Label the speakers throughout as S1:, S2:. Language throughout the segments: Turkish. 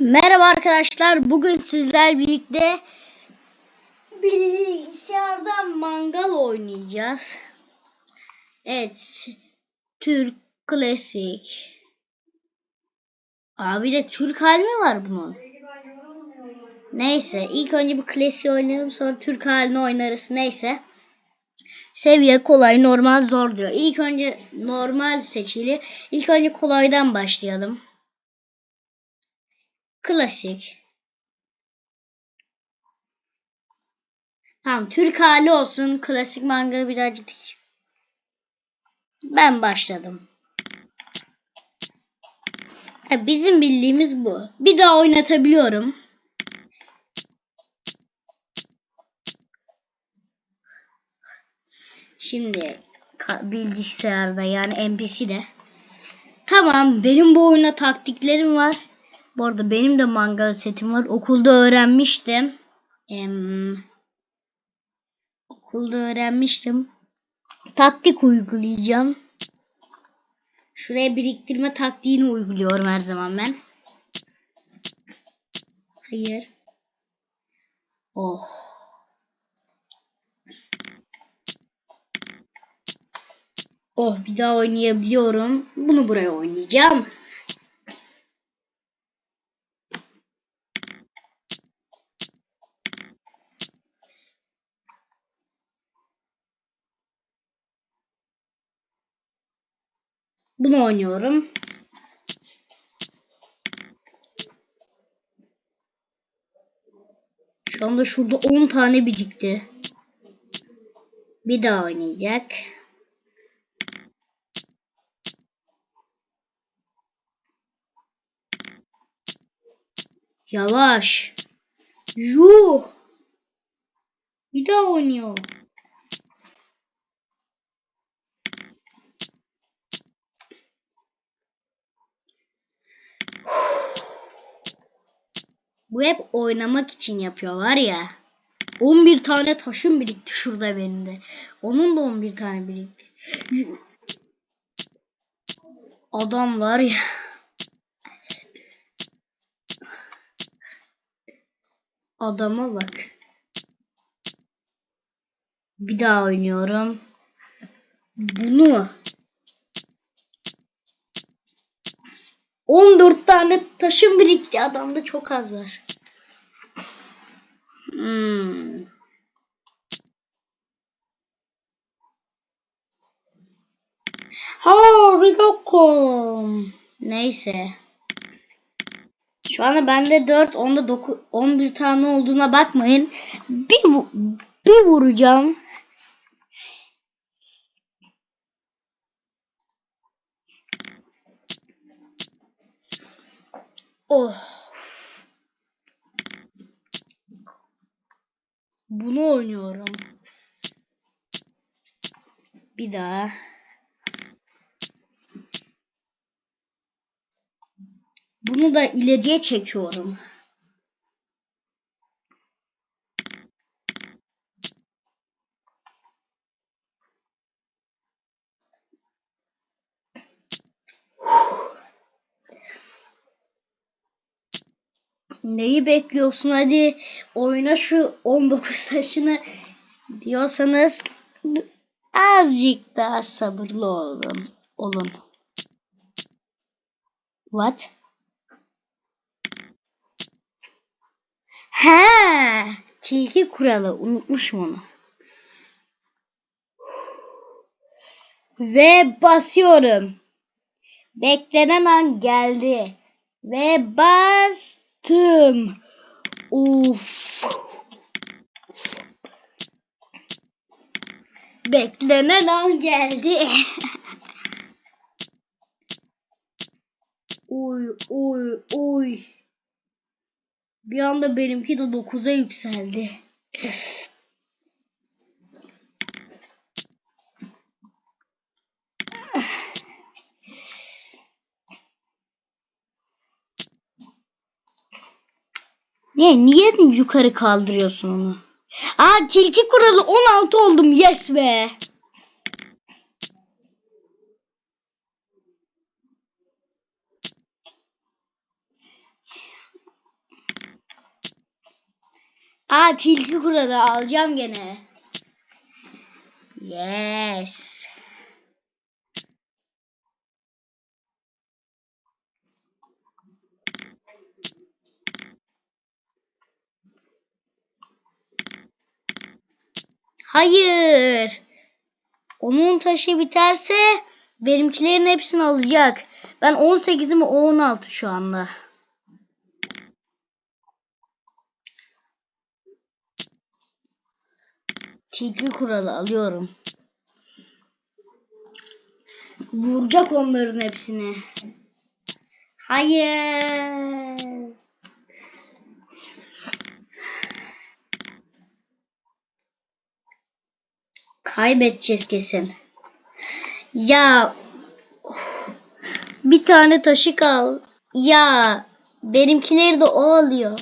S1: Merhaba arkadaşlar. Bugün sizler birlikte bilgisayarda mangal oynayacağız. Evet. Türk klasik. Abi de Türk hali mi var bunun? Neyse. ilk önce bir klasik oynayalım sonra Türk halini oynarız. Neyse. Seviye kolay, normal, zor diyor. İlk önce normal seçili. İlk önce kolaydan başlayalım. Klasik. Tamam Türk hali olsun. Klasik manga birazcık. Ben başladım. Ha, bizim bildiğimiz bu. Bir daha oynatabiliyorum. Şimdi bilgisayarda yani NPC'de. Tamam benim bu oyuna taktiklerim var. Bu arada benim de mangal setim var. Okulda öğrenmiştim. Em, okulda öğrenmiştim. Taktik uygulayacağım. Şuraya biriktirme taktiğini uyguluyorum her zaman ben. Hayır. Oh. Oh bir daha oynayabiliyorum. Bunu buraya oynayacağım. Bunu oynuyorum. Şu anda şurada 10 tane birikti. Bir daha oynayacak. Yavaş. Yuh. Bir daha oynuyor. Bu hep oynamak için yapıyor var ya. 11 tane taşım birikti şurada benim de. Onun da 11 tane birikti. Adam var ya. Adama bak. Bir daha oynuyorum. Bunu 14 tane taşım birikti. Adamda çok az var. Hmm. Ha bir dakika. Neyse. Şu anda bende 4, onda 9, 11 tane olduğuna bakmayın. Bir, bir vuracağım. Oh. Bunu oynuyorum. Bir daha. Bunu da ileriye çekiyorum. Neyi bekliyorsun hadi oyna şu 19 taşını diyorsanız azıcık daha sabırlı olun. olun. What? Ha, tilki kuralı unutmuşum onu. Ve basıyorum. Beklenen an geldi. Ve bastım. Uf. Beklenen an geldi. oy oy oy. Bir anda benimki de 9'a yükseldi. Ne? Niye yukarı kaldırıyorsun onu? Aa tilki kuralı 16 oldum. Yes be. Aa tilki kuralı alacağım gene. Yes. Hayır. Onun taşı biterse benimkilerin hepsini alacak. Ben 18'im o 16 şu anda. Tilki kuralı alıyorum. Vuracak onların hepsini. Hayır. Kaybedeceğiz kesin. Ya bir tane taşı kal. Ya benimkileri de o alıyor.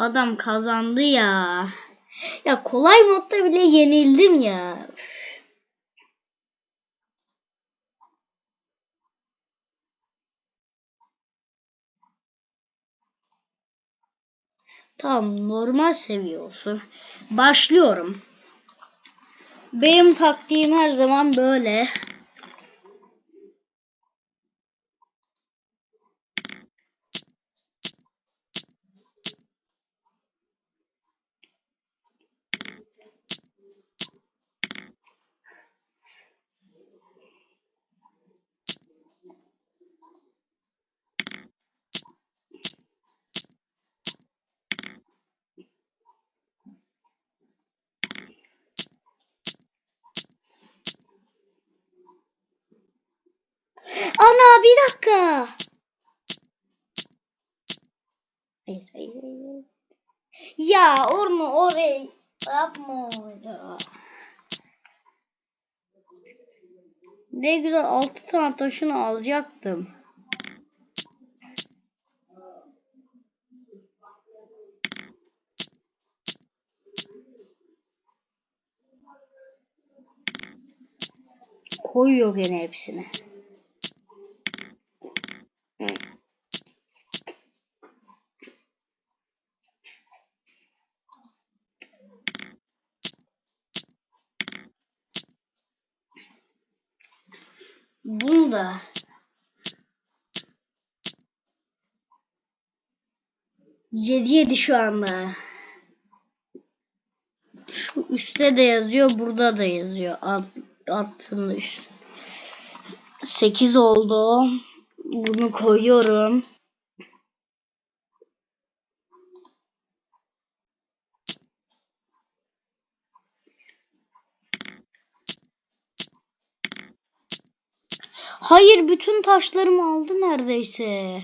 S1: Adam kazandı ya. Ya kolay modda bile yenildim ya. Tamam normal seviye olsun. Başlıyorum. Benim taktiğim her zaman böyle. Ana bir dakika. Hayır hayır hayır. Ya onu oraya yapma ya. Ne güzel altı tane taşını alacaktım. Koyuyor gene hepsini. 7 7 şu anda. Şu üstte de yazıyor, burada da yazıyor. Alt, altın üst. 8 oldu. Bunu koyuyorum. Hayır bütün taşlarımı aldı neredeyse.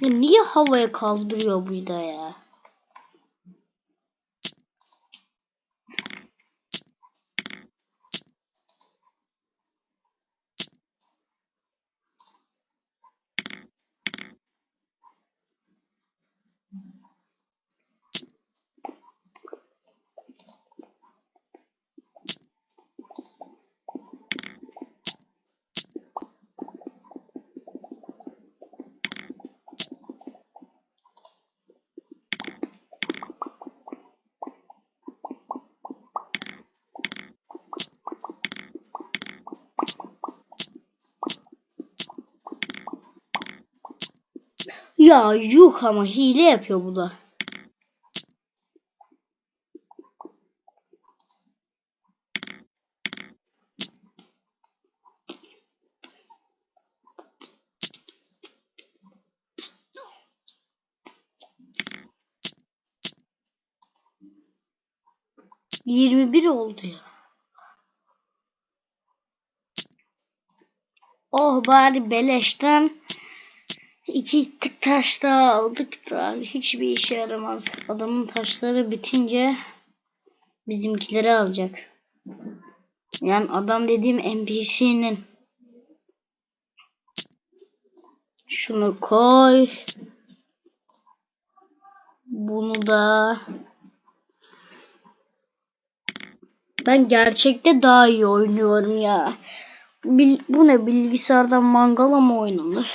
S1: Niye havaya kaldırıyor bu da ya? Ya yuh ama hile yapıyor bu da. Yirmi bir oldu ya. Oh bari beleşten iki taş daha aldık da hiçbir işe yaramaz. Adamın taşları bitince bizimkileri alacak. Yani adam dediğim NPC'nin. Şunu koy. Bunu da ben gerçekte daha iyi oynuyorum ya. Bil, bu ne bilgisayardan mangala mı oynanır?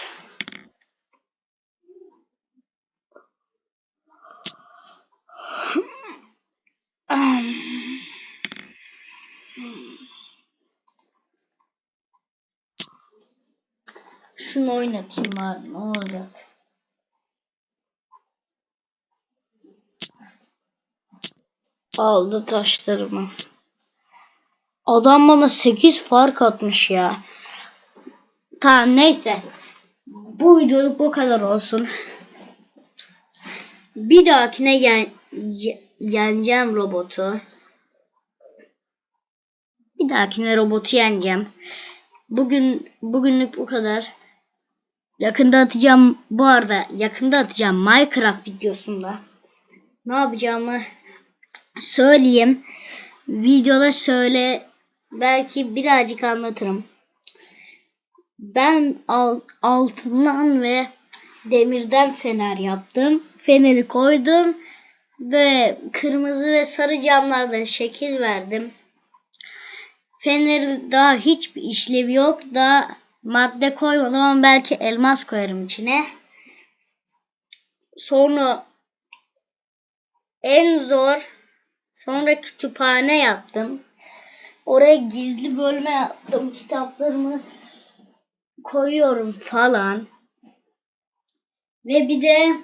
S1: Şunu oynatayım abi ne olacak? Aldı taşlarımı. Adam bana 8 fark atmış ya. Tamam neyse. Bu videoluk bu kadar olsun. Bir dahakine yen, ye- yeneceğim robotu. Bir dahakine robotu yeneceğim. Bugün bugünlük bu kadar. Yakında atacağım bu arada yakında atacağım Minecraft videosunda. Ne yapacağımı söyleyeyim. Videoda söyle belki birazcık anlatırım. Ben al, altından ve demirden fener yaptım. Feneri koydum ve kırmızı ve sarı camlardan şekil verdim. Fenerin daha hiçbir işlevi yok. Daha madde koymadım ama belki elmas koyarım içine. Sonra en zor sonra kütüphane yaptım. Oraya gizli bölme yaptım. Kitaplarımı koyuyorum falan. Ve bir de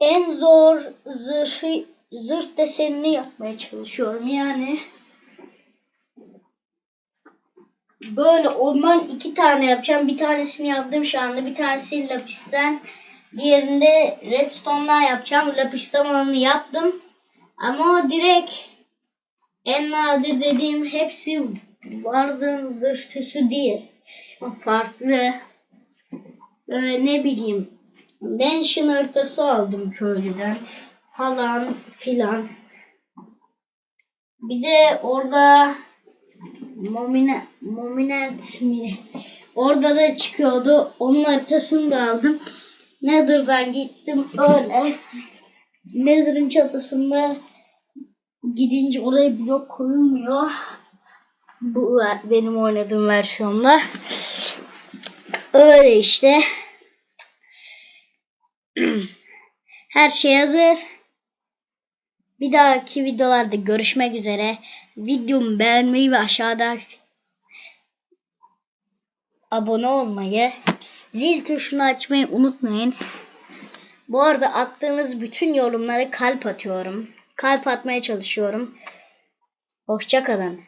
S1: en zor zırhı, zırh desenini yapmaya çalışıyorum. Yani böyle ondan iki tane yapacağım. Bir tanesini yaptım şu anda. Bir tanesi lapisten. Diğerinde redstone'dan yapacağım. Lapisten olanı yaptım. Ama direkt en nadir dediğim hepsi vardığım zırh süsü değil. Farklı. Böyle ne bileyim. Mansion haritası aldım köylüden. Falan filan. Bir de orada Momine, Mominent mi? Orada da çıkıyordu. Onun haritasını da aldım. Nether'dan gittim öyle. Nether'ın çatısında gidince oraya blok koyulmuyor. Bu benim oynadığım versiyonda. Öyle işte. Her şey hazır. Bir dahaki videolarda görüşmek üzere. Videomu beğenmeyi ve aşağıda abone olmayı, zil tuşunu açmayı unutmayın. Bu arada attığınız bütün yorumlara kalp atıyorum. Kalp atmaya çalışıyorum. Hoşça kalın.